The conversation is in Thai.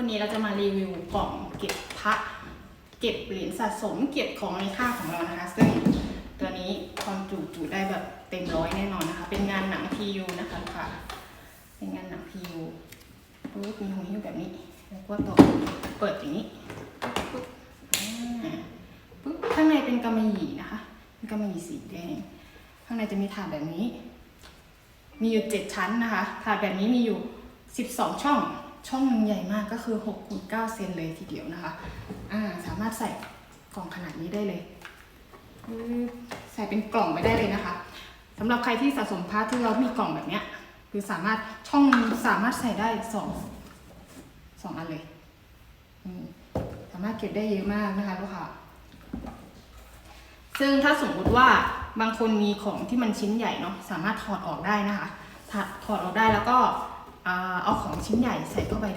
วันนี้เราจะมารีวิวกล่องเก็บพระเก็บเหรียญสะสมเก็บของมีค่าของเรานะคะ ซึ่งตัวนี้ความจุจุได้แบบเต็มร้อยแน่นอนนะคะ เป็นงานหนัง PU นะคะค่ะ เป็นงานหนัง PU ปุ๊บมีหัวหิ้วแบบนี้ แล้วก็ต่อเปิดอย่างนี้ปุ๊บปุ๊บข้างในเป็นกำมะหยี่นะคะเป็นกำมะหยี่สีแดง ข้างในจะมีถาดแบบนี้ มีอยู่เจ็ดชั้นนะคะ ถาดแบบนี้มีอยู่สิบสองช่อง ช่องหนึ่งใหญ่มากก็คือหกคูณเเซนเลยทีเดียวนะคะอ่าสามารถใส่กล่องขนาดนี้ได้เลยใส่เป็นกล่องไปได้เลยนะคะสำหรับใครที่สะสมพาร์ทที่เรามีกล่องแบบเนี้ยคือสามารถช่องสามารถใส่ได้สองสองอันเลยสามารถเก็บได้เยอะมากนะคะลูกค้าซึ่งถ้าสมมติว่าบางคนมีของที่มันชิ้นใหญ่เนาะสามารถถอดออกได้นะคะถอดออกได้แล้วก็ อาเอาของชิ้นใหญ่ใส่เข้าไปได้